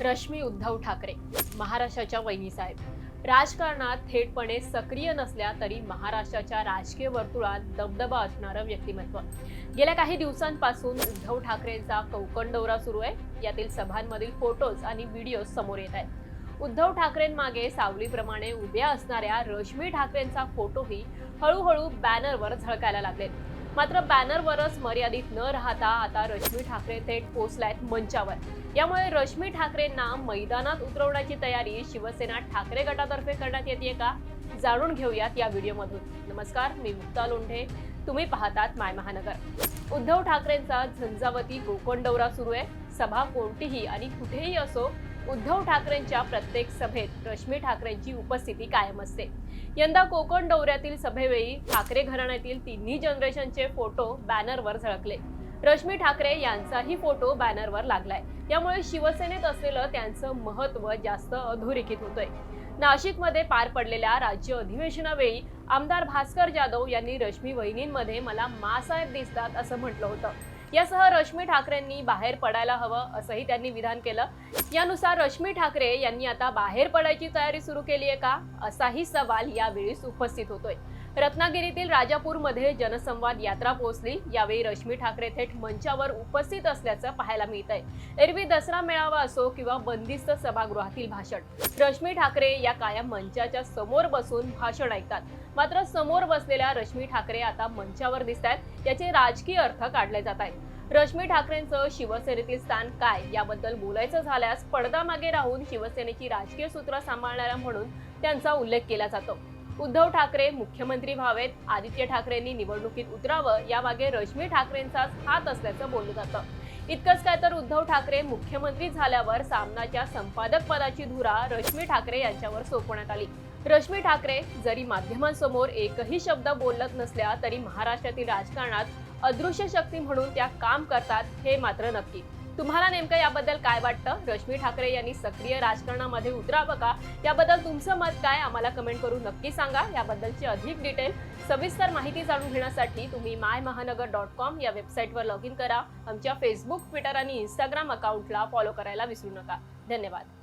रश्मी उद्धव ठाकरे महाराष्ट्राच्या वहिनी साहेब. राजकारणात थेटपणे सक्रिय नसल्या तरी महाराष्ट्राच्या राजकीय वर्तुळात दबदबा असणारं व्यक्तिमत्व. गेल्या काही दिवसांपासून उद्धव ठाकरेंचा कोकण दौरा सुरू आहे. यातील सभांमधील फोटोज आणि व्हिडिओ समोर येत आहेत. उद्धव ठाकरेंमागे सावलीप्रमाणे उभ्या असणाऱ्या रश्मी ठाकरेंचा फोटोही हळूहळू बॅनरवर झळकायला लागले मात्र बॅनरवरच मर्यादित न राहता आता रश्मी ठाकरे थेट पोचल्यात मंचावर. यामुळे रश्मी ठाकरेंना मैदानात उतरवण्याची तयारी शिवसेना ठाकरे गटातर्फे करण्यात येते का? जाणून घेऊयात या व्हिडिओमधून. नमस्कार मी मुक्ता लोंढे. तुम्ही पाहतात माय महानगर. उद्धव ठाकरेंचा झंझावती गोकण दौरा सुरू आहे. सभा कोणतीही आणि कुठेही असो उद्धव ठाकरेंच्या प्रत्येक सभेत रश्मी ठाकरेंची उपस्थिती कायम असते. यंदा कोकण दौऱ्यातील सभेवेळी ठाकरे घराण्यातील तिन्ही जनरेशनचे फोटो बॅनरवर झळकले. रश्मी ठाकरे यांचाही फोटो बॅनरवर लागलाय. यामुळे शिवसेनेत असलेलं त्यांचं महत्त्व जास्त अधोरेखित होतंय. नाशिकमध्ये पार पडलेल्या राज्य अधिवेशनावेळी आमदार भास्कर जाधव यांनी रश्मी वहिनींमध्ये मला मासाहेब दिसतात असं म्हटलं होतं. यासह रश्मी ठाकरेंनी बाहेर पडायला हवं असंही त्यांनी विधान केलं. यानुसार रश्मी ठाकरे यांनी आता बाहेर पडायची तयारी सुरू केली आहे का? असाही सवाल यावेळी उपस्थित होतोय. रत्नागिरीतील राजापूरमध्ये जनसंवाद यात्रा पोहोचली. यावेळी रश्मी ठाकरे थेट मंचावर उपस्थित असल्याचं पाहायला मिळत आहे एरवी दसरा मेळावा असो किंवा बंदिस्त सभागृहातील भाषण रश्मी ठाकरे या कायम मंचाच्या समोर बसून भाषण ऐकतात. मात्र समोर बसलेल्या रश्मी ठाकरे आता मंचावर दिसत आहेत याचे राजकीय अर्थ काढले जात आहेत रश्मी ठाकरेंचं शिवसेनेतील स्थान काय याबद्दल बोलायचं झाल्यास पडदामागे राहून शिवसेनेची राजकीय सूत्र सांभाळणाऱ्या म्हणून त्यांचा उल्लेख केला जातो. उद्धव ठाकरे मुख्यमंत्री व्हावेत आदित्य ठाकरेंनी निवडणुकीत उतरावं यामागे रश्मी ठाकरेंचाच हात असल्याचं बोललं जातं. इतकंच काय तर उद्धव ठाकरे मुख्यमंत्री झाल्यावर सामनाच्या संपादक पदाची धुरा रश्मी ठाकरे यांच्यावर सोपवण्यात आली. रश्मी ठाकरे जरी माध्यमांसमोर एकही शब्द बोलत नसल्या तरी महाराष्ट्रातील राजकारणात अदृश्य शक्ती म्हणून त्या काम करतात हे मात्र नक्की. तुम्हाला नेमकं याबद्दल काय वाटतं? रश्मी ठाकरे यांनी सक्रिय राजकारणामध्ये उतरावं का याबद्दल तुमचं मत काय? आम्हाला कमेंट करून नक्की सांगा. याबद्दलची अधिक डिटेल सविस्तर माहिती जाणून घेण्यासाठी तुम्ही माय महानगर डॉट कॉम या वेबसाईटवर लॉग इन करा. आमच्या फेसबुक ट्विटर आणि इंस्टाग्राम अकाउंटला फॉलो करायला विसरू नका. धन्यवाद.